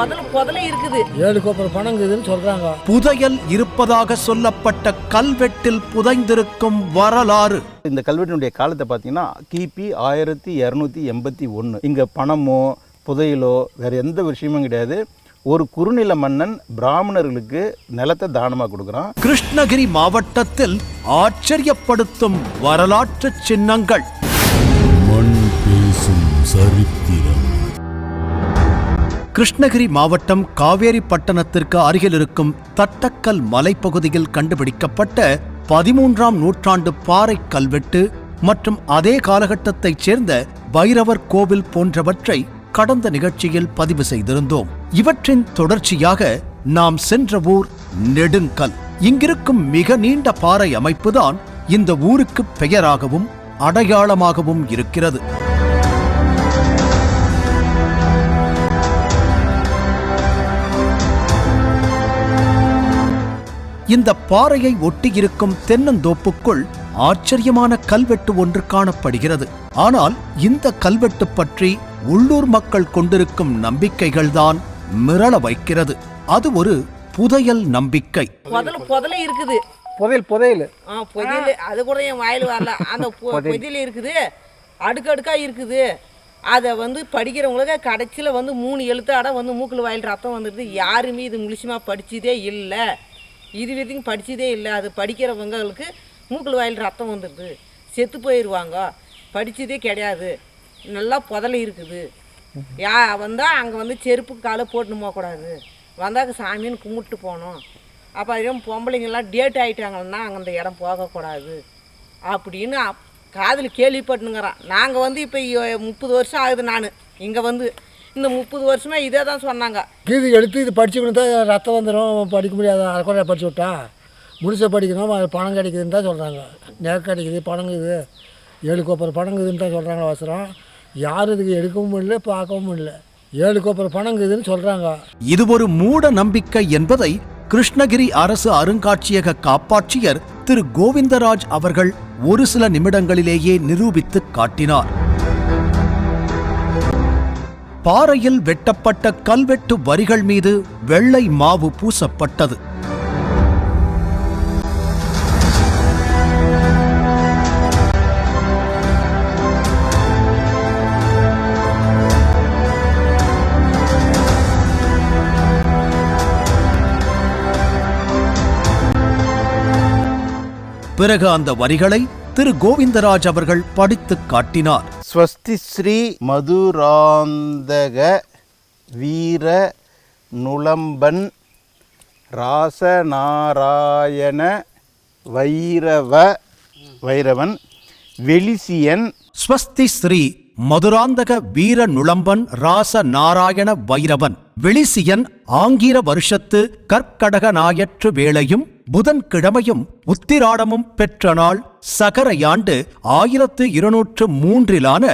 புதல புதல இருக்குது. ஏழு கோப்பர் பணம் இருக்குதுன்னு சொல்கிறாங்க புதையல் இருப்பதாக சொல்லப்பட்ட கல்வெட்டில் புதைந்திருக்கும் வரலாறு. இந்த கல்வெட்டினுடைய காலத்தை பார்த்தீங்கன்னா கிபி ஆயிரத்தி இரநூத்தி எண்பத்தி ஒன்று இங்கே பணமோ புதையலோ வேறு எந்த விஷயமும் கிடையாது. ஒரு குறுநில மன்னன் பிராமணர்களுக்கு நிலத்தை தானமாக கொடுக்குறான். கிருஷ்ணகிரி மாவட்டத்தில் ஆச்சரியப்படுத்தும் வரலாற்று சின்னங்கள். மண் பேசும் சரித்திரம். கிருஷ்ணகிரி மாவட்டம் காவேரி பட்டணத்திற்கு அருகில் இருக்கும் தட்டக்கல் மலைப்பகுதியில் கண்டுபிடிக்கப்பட்ட பதிமூன்றாம் நூற்றாண்டு பாறை கல்வெட்டு மற்றும் அதே காலகட்டத்தைச் சேர்ந்த பைரவர் கோவில் போன்றவற்றை கடந்த நிகழ்ச்சியில் பதிவு செய்திருந்தோம். இவற்றின் தொடர்ச்சியாக நாம் சென்ற ஊர் நெடுங்கல். இங்கிருக்கும் மிக நீண்ட பாறை அமைப்புதான் இந்த ஊருக்கு பெயராகவும் அடையாளமாகவும் இருக்கிறது. இந்த பாறையை ஒட்டியிருக்கும் தென்னந்தோப்புக்குள் ஆச்சரியமான கல்வெட்டு ஒன்று காணப்படுகிறது. ஆனால் இந்த கல்வெட்டு பற்றி உள்ளூர் மக்கள் கொண்டிருக்கும் நம்பிக்கைகள்தான் மிரள வைக்கிறது. அது ஒரு புதையல் நம்பிக்கை. புதல புதல இருக்குது. புதையல் புதையல். ஆ பொதியல். அது கூட என் வாயில் வரல. அந்த பொதியல். இருக்குது. அடுக்கடுக்கா இருக்குது. அதை வந்து படிக்கிறவங்களுக்கு கடைசியில் வந்து மூணு எழுத்தாட வந்து மூக்கில் வாயில் ரத்தம் வந்துடுது யாருமே இது முழுசுமாக படிச்சதே இல்லை. இது வரைக்கும் படித்ததே இல்லை. அது படிக்கிறவங்களுக்கு மூக்கில் வாயில் ரத்தம் வந்துடுது செத்து போயிடுவாங்க படித்ததே கிடையாது. நல்லா புதல இருக்குது. யா வந்தால் அங்கே வந்து செருப்பு காலை போட்டுன்னு போகக்கூடாது வந்தாக்க சாமின்னு கும்பிட்டு போகணும். அப்போ அதுவும் பொம்பளைங்கெல்லாம் டேட் ஆகிட்டாங்கன்னா அங்கே அந்த இடம் போகக்கூடாது அப்படின்னு காதில் கேள்விப்பட்டுங்கிறான் நாங்கள் வந்து இப்போ முப்பது வருஷம் ஆகுது நான். இங்கே வந்து இந்த முப்பது வருஷமாக இதே தான் சொன்னாங்க. கீது எடுத்து இது படிச்சுக்கணும் தான் ரத்தம் வந்துடும் படிக்க முடியாது கூட படிச்சு விட்டா. முழுசாக படிக்கணும் அது பணம் கிடைக்குதுன்னு தான் சொல்கிறாங்க நேர் கிடைக்குது பணம் இருக்குது. ஏழு கோப்பர் பணம் இருக்குதுன்னு தான் சொல்கிறாங்க அவசரம் யாரும் இதுக்கு எடுக்கவும் முடியல பார்க்கவும் முடியல. ஏழு கோப்பர் பணம் இருக்குதுன்னு சொல்கிறாங்க இது ஒரு மூட நம்பிக்கை என்பதை கிருஷ்ணகிரி அரசு அருங்காட்சியக காப்பாட்சியர் திரு கோவிந்தராஜ் அவர்கள் ஒரு சில நிமிடங்களிலேயே நிரூபித்து காட்டினார். பாறையில் வெட்டப்பட்ட கல்வெட்டு வரிகள் மீது வெள்ளை மாவு பூசப்பட்டது. பிறகு அந்த வரிகளை திரு கோவிந்தராஜ் அவர்கள் படித்துக் காட்டினார். ஸ்வஸ்தி ஸ்ரீ மதுராந்தக வீர நுளம்பன் ராசநாராயண வைரவ வைரவன் வெளிசியன் ஸ்வஸ்தி ஸ்ரீ மதுராந்தக வீர நுளம்பன் ராச நாராயண வைரவன் வெளிசியன் ஆங்கிர வருஷத்து கற்கடக நாயற்று வேளையும் புதன்கிழமையும் உத்திராடமும் பெற்ற நாள் சகரையாண்டு ஆயிரத்து இருநூற்று மூன்றிலான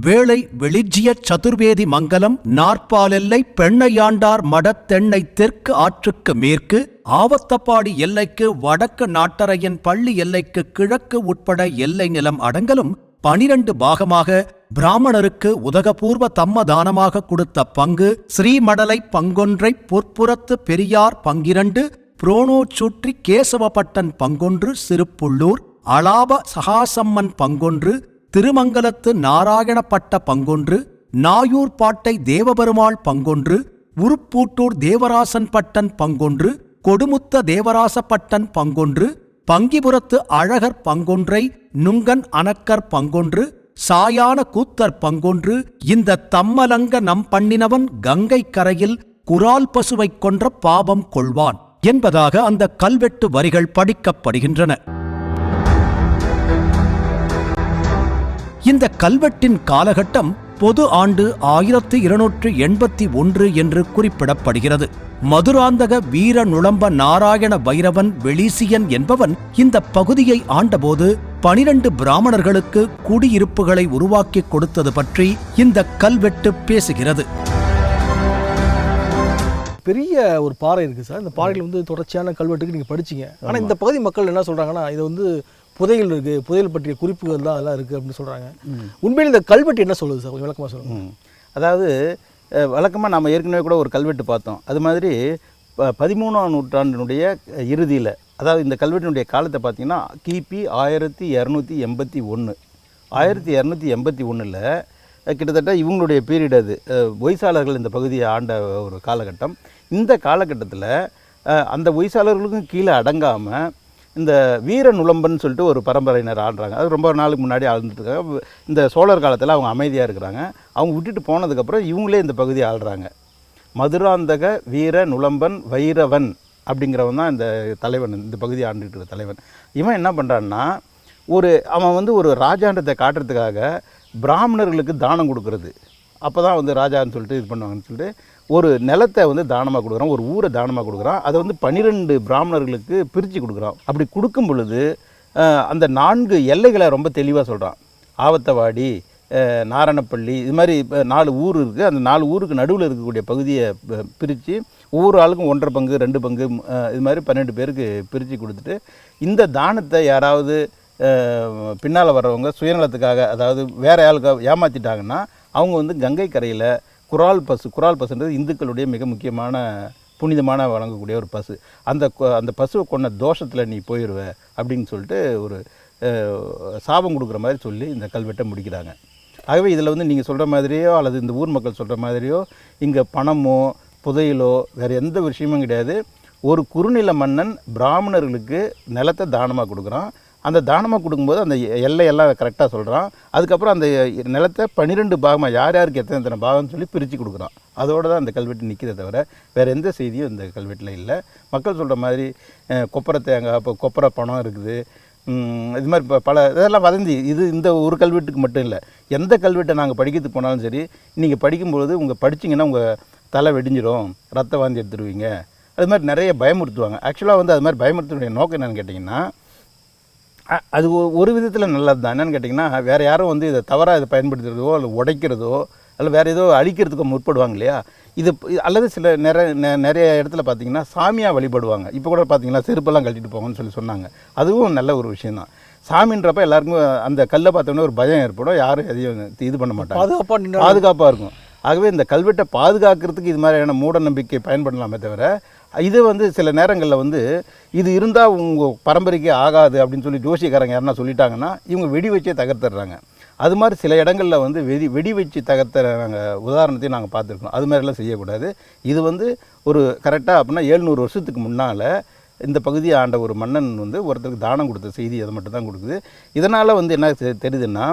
வேளை வெளிஜிய சதுர்வேதி மங்கலம் நாற்பாலெல்லை பெண்ணையாண்டார் மடத்தெண்ணை தெற்கு ஆற்றுக்கு மேற்கு ஆவத்தப்பாடி எல்லைக்கு வடக்கு நாட்டரையின் பள்ளி எல்லைக்கு கிழக்கு உட்பட எல்லை நிலம் அடங்கலும் பனிரண்டு பாகமாக பிராமணருக்கு உதகபூர்வ தம்ம தானமாக கொடுத்த பங்கு ஸ்ரீமடலை பங்கொன்றை பொற்புறத்து பெரியார் பங்கிரண்டு புரோனோ சுற்றி கேசவப்பட்டன் பங்கொன்று சிறுப்புள்ளூர் அலாப சகாசம்மன் பங்கொன்று திருமங்கலத்து நாராயணப்பட்ட பங்கொன்று நாயூர் பாட்டை தேவபெருமாள் பங்கொன்று உருப்பூட்டூர் தேவராசன் பட்டன் பங்கொன்று கொடுமுத்த தேவராசப்பட்டன் பங்கொன்று பங்கிபுரத்து அழகர் பங்கொன்றை நுங்கன் அனக்கர் பங்கொன்று சாயான கூத்தர் பங்கொன்று இந்த தம்மலங்க நம் பண்ணினவன் கங்கை கரையில் குரால் பசுவைக் கொன்ற பாபம் கொள்வான் என்பதாக அந்த கல்வெட்டு வரிகள் படிக்கப்படுகின்றன. இந்த கல்வெட்டின் காலகட்டம் பொது ஆண்டு ஆயிரத்து இருநூற்று எண்பத்தி ஒன்று என்று குறிப்பிடப்படுகிறது. மதுராந்தக வீர நுளம்ப நாராயண வைரவன் வெளிசியன் என்பவன் இந்த பகுதியை ஆண்டபோது பனிரண்டு பிராமணர்களுக்கு குடியிருப்புகளை உருவாக்கி கொடுத்தது பற்றி இந்த கல்வெட்டு பேசுகிறது. பெரிய ஒரு பாறை இருக்குது சார். இந்த பாறையில் வந்து தொடர்ச்சியான கல்வெட்டுக்கு நீங்கள் படிச்சீங்க. ஆனால் இந்த பகுதி மக்கள் என்ன சொல்கிறாங்கன்னா இது வந்து புதையல் இருக்குது புதையல் பற்றிய குறிப்புகள் தான் அதெல்லாம் இருக்குது அப்படின்னு சொல்கிறாங்க உண்மையில் இந்த கல்வெட்டு என்ன சொல்லுது சார்? கொஞ்சம் விளக்கமாக சொல்லுங்கள். அதாவது வழக்கமாக நம்ம ஏற்கனவே கூட ஒரு கல்வெட்டு பார்த்தோம். அது மாதிரி ப- பதிமூணாம் நூற்றாண்டினுடைய இறுதியில் அதாவது இந்த கல்வெட்டினுடைய காலத்தை பார்த்தீங்கன்னா கிபி ஆயிரத்தி இரநூத்தி எண்பத்தி ஒன்று ஆயிரத்தி இரநூத்தி எண்பத்தி ஒன்றில் கிட்டத்தட்ட இவங்களுடைய பீரியட் அது. ஒய்சாளர்கள் இந்த பகுதியை ஆண்ட ஒரு காலகட்டம். இந்த காலகட்டத்தில் அந்த ஒய்சாளர்களுக்கும் கீழே அடங்காமல் இந்த வீர நுளம்பன் சொல்லிட்டு ஒரு பரம்பரையினர் ஆடுறாங்க அது ரொம்ப நாளுக்கு முன்னாடி ஆழ்ந்துட்டுருக்காங்க. இந்த சோழர் காலத்தில் அவங்க அமைதியாக இருக்கிறாங்க. அவங்க விட்டுட்டு போனதுக்கப்புறம் இவங்களே இந்த பகுதியை ஆடுறாங்க மதுராந்தக வீர நுழம்பன் வைரவன் அப்படிங்கிறவன் தான் இந்த தலைவன் இந்த பகுதி ஆண்டுகிட்டு இருக்கிற தலைவன். இவன் என்ன பண்ணுறான்னா ஒரு அவன் வந்து ஒரு ராஜாண்டத்தை காட்டுறதுக்காக பிராமணர்களுக்கு தானம் கொடுக்கறது. அப்போ தான் வந்து ராஜான்னு சொல்லிட்டு இது பண்ணுவாங்கன்னு சொல்லிட்டு ஒரு நிலத்தை வந்து தானமாக கொடுக்குறான் ஒரு ஊரை தானமாக கொடுக்குறான் அதை வந்து பன்னிரெண்டு பிராமணர்களுக்கு பிரித்து கொடுக்குறான். அப்படி கொடுக்கும் பொழுது அந்த நான்கு எல்லைகளை ரொம்ப தெளிவாக சொல்கிறான் ஆவத்தவாடி நாரணப்பள்ளி இது மாதிரி இப்போ நாலு ஊர் இருக்குது அந்த நாலு ஊருக்கு நடுவில் இருக்கக்கூடிய பகுதியை பிரித்து ஒவ்வொரு ஆளுக்கும் ஒன்றரை பங்கு ரெண்டு பங்கு இது மாதிரி பன்னெண்டு பேருக்கு பிரித்து கொடுத்துட்டு இந்த தானத்தை யாராவது பின்னால் வர்றவங்க சுயநலத்துக்காக அதாவது வேறு ஆளுக்காக ஏமாற்றிட்டாங்கன்னா அவங்க வந்து கங்கை கரையில் குரால் பசு குரால் பசுன்றது இந்துக்களுடைய மிக முக்கியமான புனிதமான வழங்கக்கூடிய ஒரு பசு. அந்த அந்த பசுவை கொண்ட தோஷத்தில் நீ போயிடுவ அப்படின்னு சொல்லிட்டு ஒரு சாபம் கொடுக்குற மாதிரி சொல்லி இந்த கல்வெட்டை முடிக்கிறாங்க. ஆகவே இதில் வந்து நீங்கள் சொல்கிற மாதிரியோ அல்லது இந்த ஊர் மக்கள் சொல்கிற மாதிரியோ இங்கே பணமோ புதையலோ வேறு எந்த விஷயமும் கிடையாது. ஒரு குறுநில மன்னன் பிராமணர்களுக்கு நிலத்தை தானமாக கொடுக்குறான். அந்த தானமாக கொடுக்கும்போது அந்த எ- எல்லையெல்லாம் கரெக்டாக சொல்கிறான் அதுக்கப்புறம் அந்த நிலத்தை பன்னிரெண்டு பாகமாக யார் யாருக்கு எத்தனை எத்தனை பாகம்னு சொல்லி பிரித்து கொடுக்குறான். அதோடு தான் அந்த கல்வெட்டு நிற்கிறத தவிர வேறு எந்த செய்தியும் இந்த கல்வெட்டில் இல்லை. மக்கள் சொல்கிற மாதிரி கொப்பரை தேங்காய் இப்போ கொப்பரை பணம் இருக்குது. இது மாதிரி இப்போ பல இதெல்லாம் வதந்தி. இது இந்த ஒரு கல்வெட்டுக்கு மட்டும் இல்லை. எந்த கல்வெட்டை நாங்கள் படிக்கிறதுக்கு போனாலும் சரி நீங்கள் படிக்கும்பொழுது உங்கள் படிச்சீங்கன்னா உங்கள் தலை வெடிஞ்சிடும் ரத்த வாந்தி எடுத்துருவீங்க. அது மாதிரி நிறைய பயமுறுத்துவாங்க. ஆக்சுவலாக வந்து அது மாதிரி பயமுறுத்துடைய நோக்கம் என்னென்னு கேட்டிங்கன்னா அது ஒரு விதத்தில் நல்லது தான் என்னென்னு கேட்டிங்கன்னா வேறு யாரும் வந்து இதை தவறாக இதை பயன்படுத்துறதோ அல்லது உடைக்கிறதோ அல்ல வேறு ஏதோ அழிக்கிறதுக்கோ முற்படுவாங்க இல்லையா? இது அல்லது சில நிறைய நிறைய இடத்துல பார்த்தீங்கன்னா சாமியாக வழிபடுவாங்க. இப்போ கூட பார்த்தீங்கன்னா செருப்பெல்லாம் கழட்டிட்டு போங்கன்னு சொல்லி சொன்னாங்க. அதுவும் நல்ல ஒரு விஷயந்தான் சாமின்றப்ப எல்லாருக்கும் அந்த கல்லை பார்த்தோன்னே ஒரு பயம் ஏற்படும். யாரும் எதையும் இது பண்ண மாட்டாங்க. பாதுகாப்பாக பாதுகாப்பாக இருக்கும். ஆகவே இந்த கல்வெட்டை பாதுகாக்கிறதுக்கு இது மாதிரியான மூட நம்பிக்கை பயன்படலாமே தவிர இது வந்து சில நேரங்களில் வந்து இது இருந்தால் உங்கள் பரம்பரைக்கு ஆகாது அப்படின்னு சொல்லி ஜோசியக்காரங்க யாருன்னா சொல்லிட்டாங்கன்னா இவங்க வெடி வச்சே தகர்த்துடுறாங்க அது மாதிரி சில இடங்களில் வந்து வெடி வெடி வச்சு தகர்த்துற நாங்கள் உதாரணத்தையும் நாங்கள் பார்த்துருக்கோம். அது மாதிரிலாம் செய்யக்கூடாது. இது வந்து ஒரு கரெக்டாக அப்படின்னா ஏழ்நூறு வருஷத்துக்கு முன்னால் இந்த பகுதியை ஆண்ட ஒரு மன்னன் வந்து ஒருத்தருக்கு தானம் கொடுத்த செய்தி அதை மட்டும் தான் கொடுக்குது. இதனால் வந்து என்ன தெரியுதுன்னா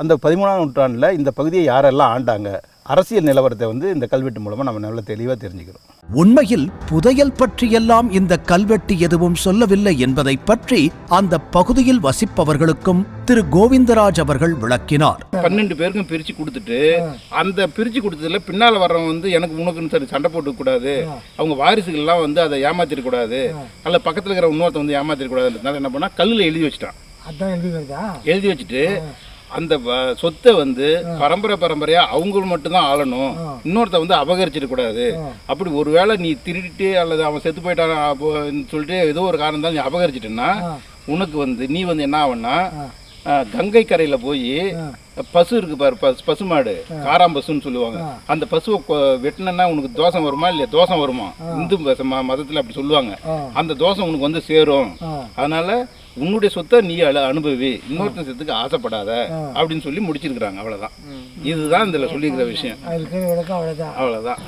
அந்த பதிமூணாம் நூற்றாண்டில் இந்த பகுதியை யாரெல்லாம் ஆண்டாங்க? அரசியல் நிலவரத்தை வந்து இந்த கல்வெட்டு மூலமாக நம்ம நல்ல தெளிவாக தெரிஞ்சுக்கிறோம். உண்மையில் புதையல் பற்றியெல்லாம் இந்த கல்வெட்டு எதுவும் சொல்லவில்லை என்பதை பற்றி அந்த பகுதியில் வசிப்பவர்களுக்கும் திரு கோவிந்தராஜ் அவர்கள் விளக்கினார். பன்னெண்டு பேருக்கும் பிரிச்சு கொடுத்துட்டு அந்த பிரிச்சு கொடுத்ததுல பின்னால வர்றவன் வந்து எனக்கு உனக்குன்னு சரி சண்டை போட்டுக்க கூடாது. அவங்க வாரிசுகள்லாம் வந்து அதை ஏமாத்திடக் கூடாது. அல்ல பக்கத்துல இருக்கிற இன்னொருத்த வந்து ஏமாத்திடக் கூடாதுன்றதுனால என்ன பண்ணா கல்லுல எழுதி வச்சுட்டான். அதான் எழுதி வருதா எழுதி வச்சுட்டு அந்த சொத்தை வந்து பரம்பரை பரம்பரையா அவங்க மட்டும்தான் ஆளணும். இன்னொருத்த வந்து அபகரிச்சிடக் கூடாது. அப்படி ஒருவேளை நீ திருடிட்டு அல்லது அவன் செத்து போயிட்டான் சொல்லிட்டு ஏதோ ஒரு காரணம் தான் நீ அபகரிச்சிட்டேன்னா உனக்கு வந்து நீ வந்து என்ன ஆவன்னா கங்கை கரையில போய் பசு இருக்கு பாரு பசு பசுமாடு காராம் பசுன்னு சொல்லுவாங்க. அந்த பசுவை வெட்டினன்னா உனக்கு தோஷம் வருமா இல்லையா? தோஷம் வருமா? இந்து மதத்துல அப்படி சொல்லுவாங்க. அந்த தோஷம் உனக்கு வந்து சேரும். அதனால உன்னுடைய சொத்தை நீ அழ அனுபவி இன்னொருத்தன் சொத்துக்கு ஆசைப்படாத அப்படின்னு சொல்லி முடிச்சிருக்கிறாங்க. அவ்வளவுதான். இதுதான் இதுல சொல்லியிருக்கிற விஷயம். அவ்வளோதான்